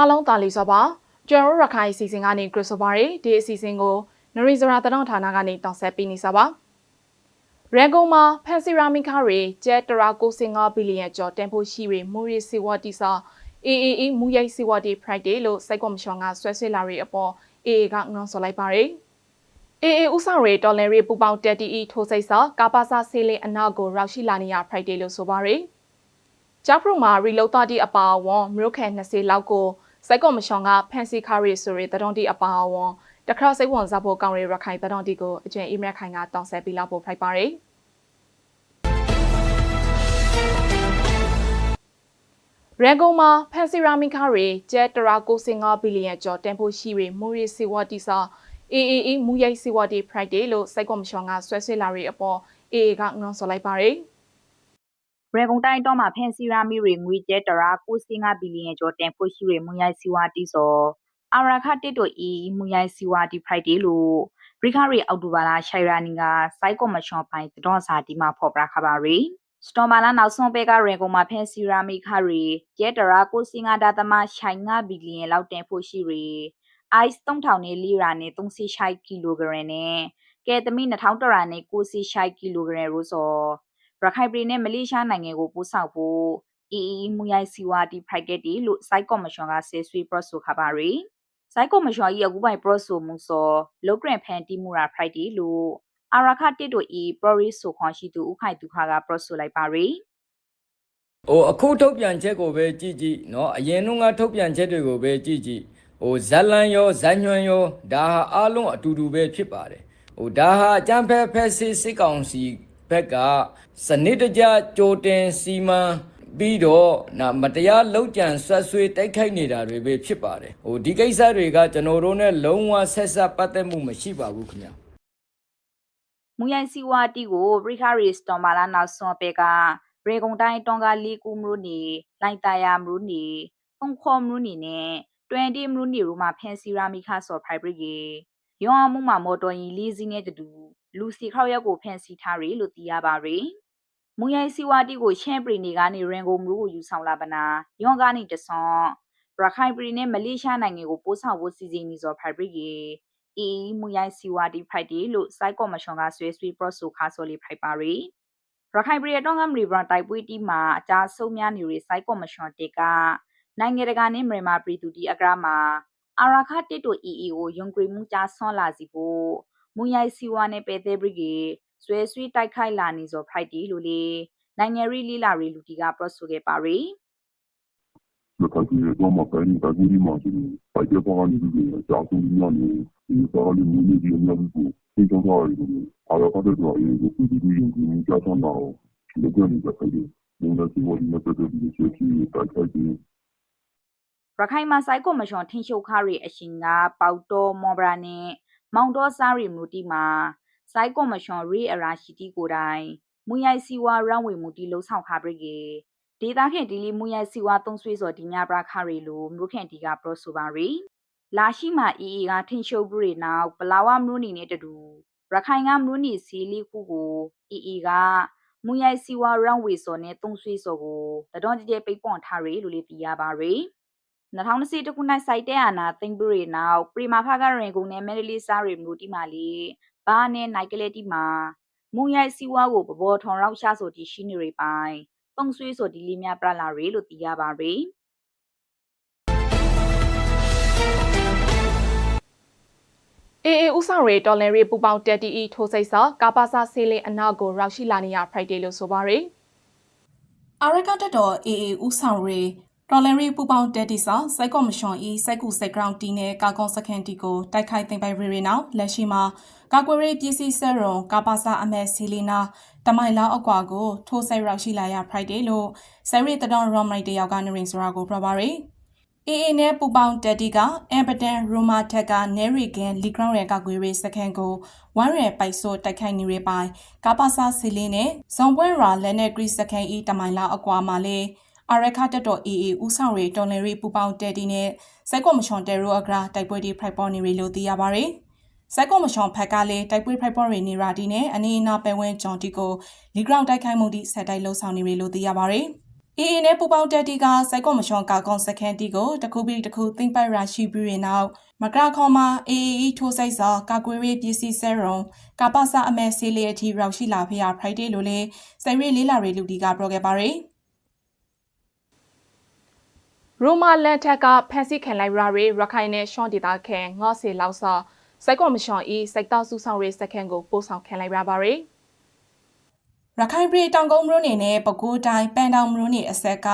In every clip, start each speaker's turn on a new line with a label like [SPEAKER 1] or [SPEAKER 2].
[SPEAKER 1] အားလုံးတာလီစောပါကျွန်တော်တို့ရခိုင်အစီအစဉ်ကနေခရစ်စတိုဖာရီဒီအစီအစဉ်ကိုနရီဇရာတနောဌာနကနေတောင်းဆက်ပေးနေစပါရန်ကုန်မှာဖန်စီရာမီကာတွေကျဲတရာ95ဘီလီယံကျော်တင်ဖို့ရှိရမူရီစီဝတီစာ AAE မူရိုက်စီဝတီ Friday လို့စိုက်ကော်မရှင်ကဆွဲဆွဲလာရအပေါ် AA ကငေါဆိုလိုက်ပါတယ်အေအေဥဆောင်ရေတော်လန်ရီပူပေါင်းတက်တီအီထိုးစိတ်စာကာပါစာဆေးလေးအနောက်ကိုရောက်ရှိလာနေရ Friday လို့ဆိုပါရယ်။ကြောက်ဖရုံမှာရီလောတာတီအပါအဝန်မြို့ခဲ20လောက်ကို စိုက်ကော်မရှင်ကဖန်စီခါရီဆိုရတတော်တီအပါအဝန်တခါစိတ်ဝင်စားဖို့ကောင်းရရခိုင်တတော်တီကိုအကျဉ်းအီမက်ခိုင်ကတောင်းဆက်ပြီးလောက်ဖို့ဖိုက်ပါရယ်။ရန်ကုန်မှာဖန်စီရာမီကာတွေကျဲတရာ95ဘီလီယံကျော်တင်ဖို့ရှိရမူရီစီဝတီစာ AAE မူရိုက်စီဝတီ Friday လို့စိုက်ကော်မရှင်ကဆွဲဆွဲလာရအပေါ် AA ကငေါဆိုလိုက်ပါတယ်။
[SPEAKER 2] ရေကုန်တိုင်းတော့မှာဖန်စီရာမီတွေငွေကျဲတရာ95ဘီလီယံကျော်တင်ဖို့ရှိရမွန်ရိုက်စီဝါတီဆိုအာရခတစ်တို့အီမွန်ရိုက်စီဝါတီ Friday လို့ဘရိခရီအောက်တိုဘာလာရှိုင်ရာနီကစိုက်ကော်မရှင်ပိုင်းတတော်စာဒီမှာဖော်ပြခပါရီစတော်မာလာနောက်ဆုံးပဲကရေကုန်မှာဖန်စီရာမီခရီကျဲတရာ95ဒါသမရှိုင်9ဘီလီယံလောက်တင်ဖို့ရှိရီ ice 3000နဲ့လီရာနဲ့36ကီလိုဂရမ်နဲ့ကဲသမီ2000တရာနဲ့96ကီလိုဂရမ်ရိုးစော ရခိုင်ပြည်နဲ့မလေးရှားနိုင်ငံကိုပို့ဆောင်ဖို့အီအီမူရိုက်စီဝါတီဖရိုက်ကက်တီလို့စိုက်ကော်မရှင်ကဆဲဆွေပရော့ဆိုခပါရီစိုက်ကော်မရှင်ဤအခုပိုင်ပရော့ဆိုမှုစောလောဂရန်ဖန်တီမူရာဖရိုက်တီလို့အာရခတစ်တို့ဤပရော်ရီဆိုခွန်ရှိသူဥခိုင်သူခါကပရော့ဆိုလိုက်ပါရီ
[SPEAKER 3] ဟိုအခုထုတ်ပြန်ချက်ကိုပဲကြည့်ကြည့်เนาะအရင်ကထုတ်ပြန်ချက်တွေကိုပဲကြည့်ကြည့်ဟိုဇလန်ရောဇန်ညွန်ရောဒါဟာအားလုံးအတူတူပဲဖြစ်ပါတယ်ဟိုဒါဟာအကြံဖက်ဖက်စစ်စစ်ကောင်စီ ဘက်ကစနစ်တကျကြိုတင်စီမံပြီးတော့နာမတရားလောက်ကြံဆွတ်ဆွေးတိုက်ခိုက်နေတာတွေပဲဖြစ်ပါတယ်ဟိုဒီကိစ္စတွေကကျွန်တော်တို့ ਨੇ လုံးဝဆက်ဆက်ပတ်သက်မှုမရှိပါဘူးခင်ဗျာ
[SPEAKER 2] မူရိုင်စီဝါတီကိုဘရိခရီစတော်မာလာနောက်ဆွန်ပေကရေကုန်တိုင်းတောင်ကလီကူမလို့နေလိုင်တယာမလို့နေဖုန်ခေါ်မလို့နေနဲ့20မလို့နေရူမှာဖန်စီရာမီခါဆော်ဖိုင်ဘရီကေရောင်းမှုမှာမော်တော်ကြီးလေးစီးနဲ့တူ လူစီခောက်ရက်ကိုဖန်စီထားရီလို့သိရပါရီမူရိုင်စီဝါတီကိုရှမ်ပရီနေကနေရင်ကိုမလို့ကိုယူဆောင်လာပနာယောကနေတဆွန်ရခိုင်ပြည်နဲ့မလေးရှားနိုင်ငံကိုပို့ဆောင်ဖို့စီစဉ်နေစော်ဖိုင်ဘရီကေအီမူရိုင်စီဝါတီဖိုက်တီလို့စိုက်ကော်မရှင်ကဆွေးဆွေးပရော့ဆိုခါဆိုလီဖိုက်ပါရီရခိုင်ပြည်တော်ကမရီဘရန်တိုက်ပွဲတီမှာအကြဆုံးများနေရီစိုက်ကော်မရှင်တေကနိုင်ငံတကာနဲ့မြန်မာပြည်သူတီအကရမှာအာရခတစ်တို့ EEO ယုံကြည်မှုကြားဆွန်လာစီဖို့ မူရိုင်စီဝါနဲ့ပဲသေးဘရီကေဆွဲဆွေးတိုက်ခိုက်လာနေစော်ဖိုက်တီလို့လေနိုင်ငံရီလီလာရီလူတီကပရော့ဆိုခဲ့ပါရီ
[SPEAKER 4] ရခိုင်ပြည်နယ်တော့မှတိုင်းဒေသကြီးမှာဆိုရင်ပိုက်တဲ့ပေါ်ကနေပြီးတော့ကြာဆုံးနေရတယ်ဒီတော်လေးမျိုးလေးတွေအများကြီးကိုသိကြတာရတယ်အားရတဲ့တော့အေးကိုပြည်ပြည်ရင်ကိုကြာဆုံးတော့ဒီလိုကနေကြတယ်ဘုံနဲ့ဒီဝဒီနဲ့ပတ်သက်ပြီးဆွေးနွေးတိုက်ခိုက်ပြီး
[SPEAKER 2] ရခိုင်မှာစိုက်ကော်မရှင်ထင်းရှုပ်ခါရီအရှင်ကပေါတော်မော်ဘရာနဲ့ မောင်တော်စားရီမူတီမှာစိုက်ကော်မရှင်ရီအရာရှိတီကိုတိုင်မူရိုက်စီဝါရန်ဝေမူတီလုံးဆောင်ခါပရိကေဒေတာခင်ဒီလီမူရိုက်စီဝါသုံးဆွေးစော်ဒီညာပရာခါရီလိုမြို့ခင်တီကပရောဆိုပါရီလာရှိမှာအီအီကထင်းရှုပ်ဘူးရီနောက်ပလာဝမလို့နေနဲ့တူတူရခိုင်ကမလို့နေစီလီခုကိုအီအီကမူရိုက်စီဝါရန်ဝေစော်နဲ့သုံးဆွေးစော်ကိုတတော်ကြဲပိတ်ပွန်ထားရီလို့လေသိရပါရီ 2020ခုနှစ်စိုက်တဲ့အာနာသိမ့်ပရီနောက်ပရီမာဖာကရင်ကုန်နဲ့မဲလီလီစာရီမျိုးတီမာလီဘာနဲ့နိုင်ကလေးတီမာမုံရိုက်စီဝါကိုပဘောထောင်ရောက်ရှာဆိုတီရှိနေရိပိုင်တုံဆွေးဆိုဒီလီမြပရလာရီလို့သိရပါရီ
[SPEAKER 1] အေအေဥဆောင်ရေတော်လန်ရီပူပေါင်းတက်တီအီထိုးစိတ်စာကာပါစာဆေးလေးအနောက်ကိုရောက်ရှိလာနေရ Friday လို့ဆိုပါရယ်
[SPEAKER 5] အာရကတက်တော် AA ဦးဆောင်ရေ တော်လန်ရီပူပေါင်းတက်တီစာစိုက်ကော်မရှင်ဤစိုက်ကူစိုက်ဂရောင်းတီနဲ့ကာကွန်စကန်တီကိုတိုက်ခိုက်သိမ်းပိုက်ရီရီနောက်လက်ရှိမှာကာကွယ်ရေးပြည်စီစက်ရုံကာပါစာအမဲစီလီနာတမိုင်လောက်အကွာကိုထိုးဆိုင်ရောက်ရှိလာရ Friday လို့ဆယ်ရီတတော်ရောမိုက်တယောက်ကနေရင်ဆိုတာကိုပြောပါရယ် AA နဲ့ပူပေါင်းတက်တီကအမ်ပဒန်ရိုမာထက်ကနဲရီကန်လီဂရောင်းရဲ့ကာကွယ်ရေးစခန်းကိုဝမ်းရယ်ပိုက်ဆို့တိုက်ခိုက်နေရပိုင်ကာပါစာစီလင်းနဲ့ဇုံပွဲရာလက်နဲ့ဂရီစခန်းဤတမိုင်လောက်အကွာမှာလေ အရခတက်တော် AA ဦးဆောင်ရီတော်လန်ရီပူပေါင်းတက်တီနဲ့စိုက်ကော်မရှင်တဲရိုအဂရာတိုက်ပွဲဒီဖိုက်ပေါ်နေရီလို့သိရပါရယ်စိုက်ကော်မရှင်ဖက်ကလည်းတိုက်ပွဲဖိုက်ပေါ်ရီနေရာတီနဲ့အနေအနာပဲဝင်းဂျွန်တီကိုလီဂရောင်းတိုက်ခိုက်မှုဒီဆက်တိုက်လှုပ်ဆောင်နေရီလို့သိရပါရယ် AA နဲ့ပူပေါင်းတက်တီကစိုက်ကော်မရှင်ကာကွန်စခန်တီကိုတခုပြီးတခုသိမ့်ပိုက်ရာရှိပြီးရင်နောက်မကရာခေါ်မှာ AAE ထိုးဆိုင်စာကာကွယ်ရေးပစ္စည်းစဲရုံကပ္ပစအမဲဆေးလေးအထိရောက်ရှိလာဖေးရ Friday လို့လေစိုက်ရီလေးလာရီလူတီကပြောခဲ့ပါရယ်
[SPEAKER 1] ရိုမာလန်ထက်ကဖန်စီခံလိုက်ရာရီရခိုင်နဲ့ရှွန်ဒေတာခဲငေါ့စီလောက်စာစိုက်ကော်မရှင်ဤစိုက်တောက်စုဆောင်ရေးစခန်းကိုပို့ဆောင်ခံလိုက်ရပါရီ
[SPEAKER 5] ရခိုင်ပြည်တောင်ကုန်းမြို့နယ်နဲ့ပဲခူးတိုင်းပန်တောင်မြို့နယ်အဆက်က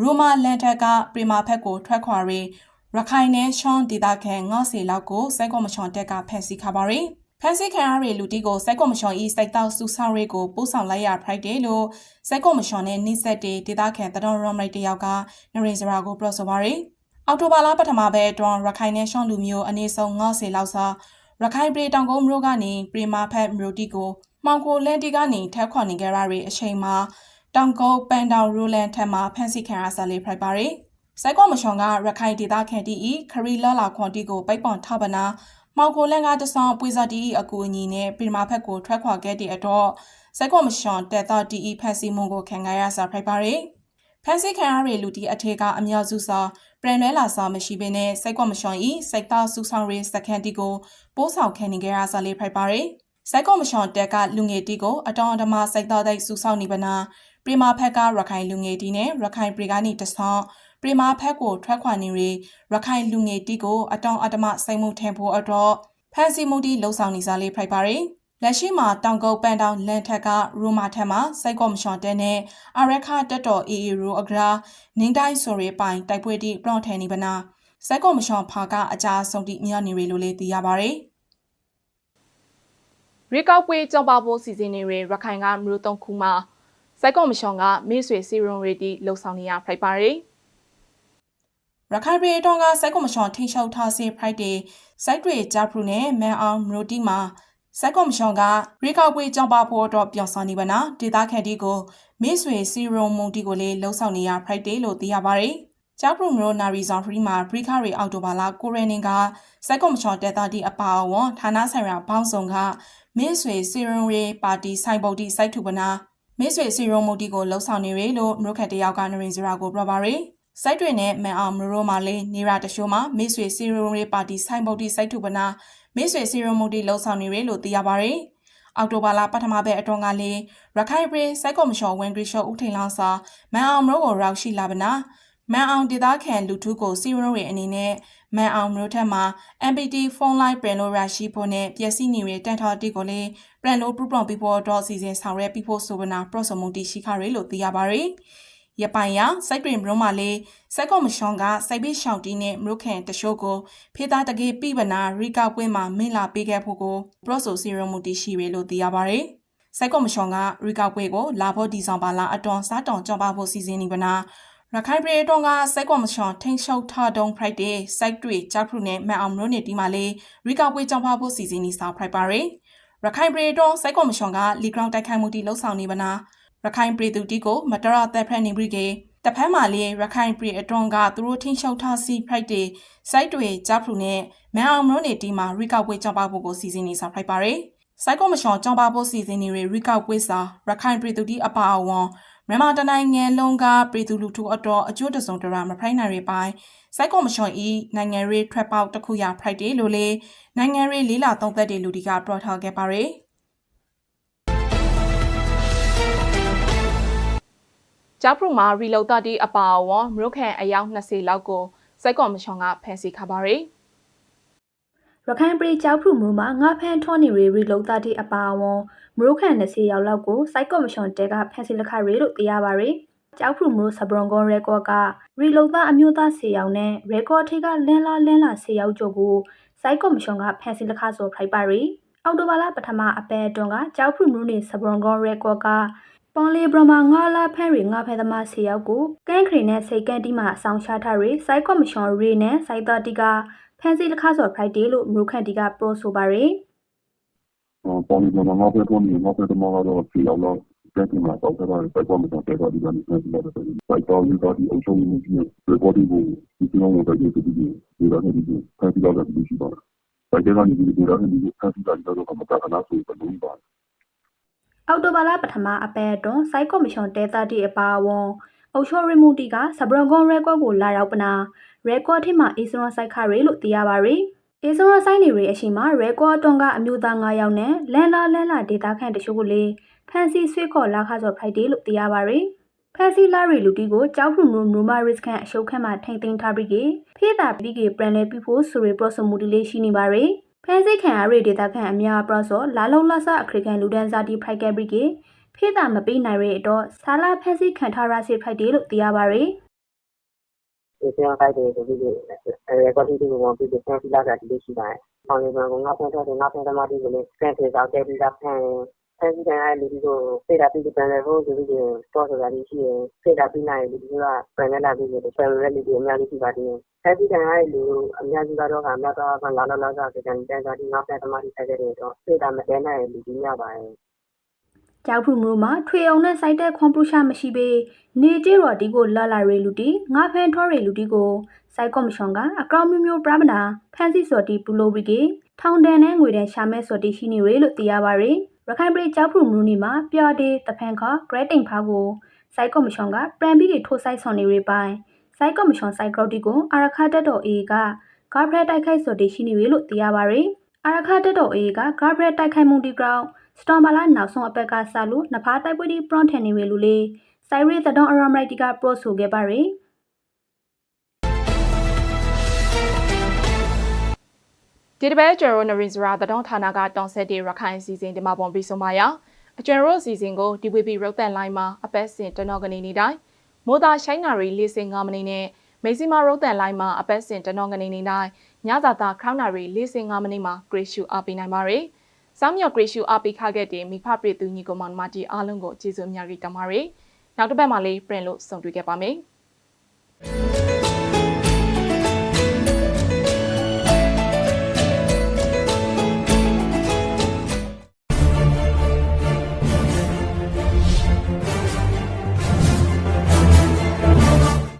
[SPEAKER 5] ရိုမာလန်ထက်ကပရီမာဖက်ကိုထွက်ခွာရီရခိုင်နဲ့ရှွန်ဒေတာခဲငေါ့စီလောက်ကိုစိုက်ကော်မရှင်တက်ကဖန်စီခပါရီ ဖန်စီခံရတဲ့လူတီကိုစိုက်ကော်မရှင်ဤစိုက်တောက်စုဆောင်ရေးကိုပို့ဆောင်လိုက်ရ Friday လို့စိုက်ကော်မရှင်နဲ့နှိစက်တဲ့ဒေတာခဲတတော်ရမိုက်တယောက်ကနရင်စရာကိုပြောဆိုပါရီအော်တိုဘာလပထမဘဲအတွန်းရခိုင်နဲ့ရှွန်လူမျိုးအနေဆုံးငေါ့စီလောက်စာရခိုင်ပြည်တောင်ကုန်းမြို့ကနေပရီမာဖက်မြို့တီကိုမောင်ကိုလန်တီကနေထက်ခွန်နေကြရတဲ့အချိန်မှာတောင်ကုန်းပန်တောင်ရိုလန်ထက်မှာဖန်စီခံရဆာလေးဖိုက်ပါရီစိုက်ကောမရှင်ကရခိုင်ဒေသခံတီဤခရီလာလာခွန်တီကိုပိတ်ပွန်ထပနာ မောင်ကိုလန်ကတဆောင်ပွေစာတီဤအကူအညီနဲ့ပြည်မာဖက်ကိုထွက်ခွာခဲ့တဲ့အတော့စိုက်ကောမရှင်တက်တာတီဤဖန်စီမုံကိုခံရဆာဖိုက်ပါရီဖန်စီခံရတဲ့လူတီအထေကအများစုစာပြန်လဲလာစာမရှိဘဲနဲ့စိုက်ကောမရှင်ဤစိုက်သားစုဆောင်ရေးစကန်တီကိုပိုးဆောင်ခံနေကြရဆာလေးဖိုက်ပါရီစိုက်ကော်မရှင်တက်ကလူငယ်တီကိုအတောင်အဓမ္မစိုက်တော်တိုက်စူဆောက်နေပနာပရီမာဖက်ကရခိုင်လူငယ်တီနဲ့ရခိုင်ပရီကနေတဆောင်း ပရီမာဖက်ကိုထွက်ခွာနေရီရခိုင်လူငယ်တီကိုအတောင်အဓမ္မစိုက်မှုထင်ဖို့အတော့ဖန်စီမှုတီလှုံ့ဆော်နေစားလေးဖိုက်ပါရီလက်ရှိမှာတောင်ကုတ်ပန်တောင်လန်ထက်ကရိုမာထက်မှာစိုက်ကော်မရှင်တဲနဲ့အရက်ခတက်တော်အေအေရိုအဂရာနင်းတိုင်းဆိုရီပိုင်တိုက်ပွဲတီပရော့ထဲနေပနာစိုက်ကော်မရှင်ဖာကအကြဆုံးတီမြောက်နေရီလို့လေးသိရပါရီ
[SPEAKER 1] ရီကောက်ပွဲကြောက်ပါဖို့စီစဉ်နေရရခိုင်ကမြို့သုံးခုမှာစိုက်ကော်မရှင်ကမေ့ဆွေစီရုံရီတီလှုံ့ဆော်နေရဖိုက်ပါရီ
[SPEAKER 5] ရခိုင်ပြည်တော်ကစိုက်ကွန်မရှင်ထိရှောက်ထားစေ Friday စိုက်တွေဂျာဖရူနဲ့မန်အောင်ရိုတီမှာစိုက်ကွန်မရှင်ကရီကောက်ပွဲကြောင်းပါဖို့တော့ပြောင်းဆောင်နေပါနာဒေတာခန်တီကိုမိဆွေစီရုံမုန်တီကိုလေးလှုံ့ဆော်နေရ Friday လို့သိရပါတယ်ကျောက်ပရုမျိုးနာရီဇွန်ဖရီမှာဘရိခရီအောက်တိုဘာလကိုရနင်ကစိုက်ကွန်မရှင်တက်တာတီအပါအဝန်ဌာနဆိုင်ရာဘောင်းဆောင်ကမိဆွေစီရုံရေးပါတီဆိုင်ပုတ်တီစိုက်ထုပနာမိဆွေစီရုံမုန်တီကိုလှုံ့ဆော်နေရလို့မြို့ခတ်တယောက်ကနရင်စရာကိုပြောပါရယ် စိုက်တွေနဲ့မန်အောင်မရိုမာလေးနေရာတရှိုးမှာမိတ်ဆွေစီရုံရေးပါတီဆိုင်ဘုတ်တီစိုက်ထုပနာမိတ်ဆွေစီရုံမုတ်တီလှုပ်ဆောင်နေရလို့သိရပါဗျ။အောက်တိုဘာလပထမဘက်အတွန်းကလေးရခိုင်ပြည်စိုက်ကော်မရှင်ဝင်ဂရီရှော့ဦးထိန်လောင်းစာမန်အောင်မရိုကိုရောက်ရှိလာပနာမန်အောင်ဒေသခံလူထုကိုစီရုံရဲ့အနေနဲ့မန်အောင်မျိုးထက်မှာ MPT ဖုန်းလိုင်းပြန်လို့ရရှိဖို့နဲ့ပျက်စီးနေတဲ့တန်ထော်တီကိုလည်းပြန်လို့ပူပလွန်ပြီးဖို့တော့စီစဉ်ဆောင်ရွက်ပြီးဖို့ဆိုပနာပရော့စမုန်တီရှိခရဲလို့သိရပါဗျ။ ရပိုင်ရစိုက်တွင်မရုံးမလေးစိုက်ကော်မရှင်ကစိုက်ပိရှောင်းတီနဲ့မရုခန်တရှိုးကိုဖေးသားတကေပြပနာရီကောက်ပွဲမှာမင်းလာပေးခဲ့ဖို့ကိုပရော့ဆိုစီရုံမူတီရှိရလို့သိရပါဗျ။စိုက်ကော်မရှင်ကရီကောက်ပွဲကိုလာဖို့ဒီဆောင်ပါလာအတွန်စားတောင်ကြောင်းပါဖို့စီစဉ်နေပနာရခိုင်ပြည်တော်ကစိုက်ကော်မရှင်ထိန်ရှုပ်ထတုံ Friday စိုက်တွေကြောက်ဖရုနဲ့မန်အောင်မလို့နေဒီမှာလေးရီကောက်ပွဲကြောင်းပါဖို့စီစဉ်နေစာ Friday ရခိုင်ပြည်တော်စိုက်ကော်မရှင်ကလီဂရောင်းတိုက်ခိုက်မှုတီလှုပ်ဆောင်နေပနာ ရခိုင်ပြည်သူတီကိုမတရသက်ဖက်နေပြီကေတဖက်မှာလေးရခိုင်ပြည်အတွန်းကသူတို့ထင်းရှုပ်ထားစီဖိုက်တွေစိုက်တွေဂျာဖရူနဲ့မန်အောင်မလို့နေတီမှာရီကောက်ပွဲကြောင်းပါဖို့ကိုစီစဉ်နေစာဖိုက်ပါရယ်စိုက်ကောမရှင်ကြောင်းပါဖို့စီစဉ်နေရရီကောက်ပွဲစာရခိုင်ပြည်သူတီအပါအဝန်မြန်မာတနိုင်ငံလုံးကပြည်သူလူထုအတော်အကျိုးတစုံတရာမဖိုင်နိုင်ရပိုင်းစိုက်ကောမရှင်ဤနိုင်ငံရေးထွက်ပေါက်တစ်ခုရ Friday လို့လေနိုင်ငံရေးလေးလာသုံးသက်တဲ့လူတီကပရော့ထားခဲ့ပါရယ်
[SPEAKER 1] ကျောက်ပရုမှာရီလောတာတီအပါအဝန်မြို့ခံအယောက်20လောက်ကိုစိုက်ကော်မရှင်ကဖမ်းဆီးခပါရီ
[SPEAKER 6] ရခိုင်ပြည်ကျောက်ဖူမူမှာငါဖန်ထောနေရီရီလုံသားတီအပါအဝန်မရုခန်20ရောက်လောက်ကိုစိုက်ကော်မရှင်တဲကဖန်စီလက်ခရီလို့သိရပါရီကျောက်ဖူမူစဘရွန်ကွန်ရဲကော့ကရီလုံသားအမျိုးသား10ယောက်နဲ့ရဲကော့ထိကလန်းလာလန်းလာ10ယောက်ကျော်ကိုစိုက်ကော်မရှင်ကဖန်စီလက်ခဆိုဖိုက်ပါရီအော်တိုဘာလပထမအပဲအတွန်းကကျောက်ဖူမူနေစဘရွန်ကွန်ရဲကော့က ပွန်လီဘရမငါလာဖန်ရီငါဖဲသမား10ယောက်ကိုကန်းခရီနဲ့စိတ်ကန်တီမှာအဆောင်ရှာထားရီစိုက်ကော်မရှင်ရီနဲ့စိုက်တာတီကဖန်စီလက်ခဆို Friday လို့မရုခန်တီကပရိုဆိုပါရီ
[SPEAKER 4] ပေါ်နေမှာငါပဲတော့နေငါပဲတော့မှာတော့ဖြေအောင်တော့တက်ကမှာတော့ဆက်ပါတယ်စိုက်ကော်မရှင်တက်တာဒီကနေဆက်ပြီးတော့စိုက်တော်ရေးတာဒီအုပ်ချုပ်မှုကြီးနဲ့ရေကော်ဒီကိုဒီကျွန်တော်တို့တိုက်ရတဲ့ဒီဒီတော့ဒီဒီဆက်ပြီးတော့ဒီရှိပါတယ်စိုက်တဲ့ကနေဒီဒီတော့ဒီဆက်ပြီးတော့ကမတာကနာဆိုပြီးတော့ပါ
[SPEAKER 6] အောက်တိုဘာလပထမအပဲအတွန်းစိုက်ကော်မရှင်တဲတာတီအပါအဝန်အုတ်ချောရမှုတီကစဘရန်ကွန်ရဲကော့ကိုလာရောက်ပနာရဲကော့ထစ်မှာအေစရွန်ဆိုင်ခရဲလို့သိရပါရီအေစရွန်ဆိုင်နေရီအရှိမှာရဲကော့အတွန်ကအမျိုးသား9ယောက်နဲ့လန်လာလန်လာဒေတာခန့်တချို့ကိုလေဖန်စီဆွေးခေါ်လာခါစော်ဖိုက်ဒေးလို့သိရပါရီဖန်စီလာရီလူတီကိုကြောက်ဖူမလို့မူမာရစ်ခန့်အရှုပ်ခန့်မှာထိမ့်သိမ်းထားပြီးကဖေးတာပြီးကပရန်လေပြဖို့ဆိုရီပရော့စမူတီလေးရှိနေပါရီ ဖန်စီခန့်အရီဒေတာခန့်အများပရော့စောလာလုံးလာဆအခရိကန်လူဒန်စာတီဖရိုက်ကဘရီကဖေးတာမပေးနိုင်ရဲ့တော့ဆာလာဖန်စီခန့်ထားရစီဖိုက်ဒေးလို့သိရပါရီ
[SPEAKER 7] ဒီစံဖိုက်တယ်ဆိုပြီးအဲကွာတီတီကိုပြီးပြန်ပြီးလာတာဒီရှိပါတယ်။အောင်ရကငါဖန်တော့ငါဖန်သမားတီကိုလည်းပြန်ပြေတော့ခဲ့ပြီးသားဖန် ဖန်ပြီးတဲ့လူတွေကိုစေတာပြီးပြန်လဲဖို့ဆိုပြီး တော့ဆိုတာဒီရှိရင်စေတာပြီးနိုင်လူတွေကပြန်လဲလာပြီးတော့ပြန်လဲလူတွေ အများကြီးရှိပါတယ်။ဖန်ပြီးတဲ့လူ အများကြီးကတော့ကမြတ်တော့ကလာလာလာကပြန်ပြန်တာဒီငါဖန်သမားတီဆက်ကြတဲ့တော့စေတာမတဲနိုင်လူကြီးများပါတယ်။
[SPEAKER 6] ကြောက်ဖူမျိုးမှာ ထွေအောင်နဲ့စိုက်တဲ့ခွန်ပူရှာမရှိပေနေကျရော်ဒီကို လာလာရေလူတီငါဖန်ထော်ရေလူတီကိုစိုက်ကော်မရှင်က အကောင့်မျိုးမျိုးပြမနာဖန်စီစော်တီပူလိုဘီကေထောင်တန်နဲ့ ငွေတန်ရှာမဲစော်တီရှိနေရေလို့ သိရပါရယ် ရခိုင်ပြည်ကြောက်ဖူမျိုးနီမှာပျော်ဒေတဖန်ခဂရက်တိန်ဖာကိုစိုက်ကော်မရှင်ကပရန်ဘီကေထိုးဆိုင်ဆောင်နေရေပိုင်းစိုက်ကော်မရှင်စိုက်ဂရော့တီကိုအာရခတက်တော်အေကဂါဖရက်တိုက်ခိုက်စော်တီရှိနေရေလို့သိရပါရယ်အာရခတက်တော်အေကဂါဖရက်တိုက်ခိုက်မှုတီဂရောင်းစတော်မာလာနောက်ဆုံးအပက်ကဆာလို့နဖားတိုက်ပွဲဒီပရွန်ထန်နေဝေလူလေးဆိုင်ရီသဒွန်အရမရိုက်တီကပရိုဆိုခဲ့ပါရယ်
[SPEAKER 1] ဒီတစ်ပတ်ကျွန်တော်တို့နရင်စရာသတောင်းဌာနကတောင်ဆက်တဲ့ရခိုင်စီစဉ်ဒီမှာပုံပြီးဆုံးပါရအကျွန်တော်တို့စီစဉ်ကို DVB ရုပ်သံလိုင်းမှာအပတ်စဉ်တနော်ကနေနေတိုင်းမိုးသားရှိုင်းနာရီ45မိနစ်နဲ့မေစီမာရုပ်သံလိုင်းမှာအပတ်စဉ်တနော်ကနေနေတိုင်းညသာသာခေါင်းနာရီ45မိနစ်မှာဂရေရှူအားပေးနိုင်ပါရယ်စောင်းမြော်ဂရေရှူအားပေးခခဲ့တဲ့မိဖပြည်သူညီကောင်မတီအားလုံးကိုကျေးဇူးအများကြီးတင်ပါတယ်နောက်တစ်ပတ်မှာလေးပြင်လို့ဆုံတွေ့ခဲ့ပါမယ်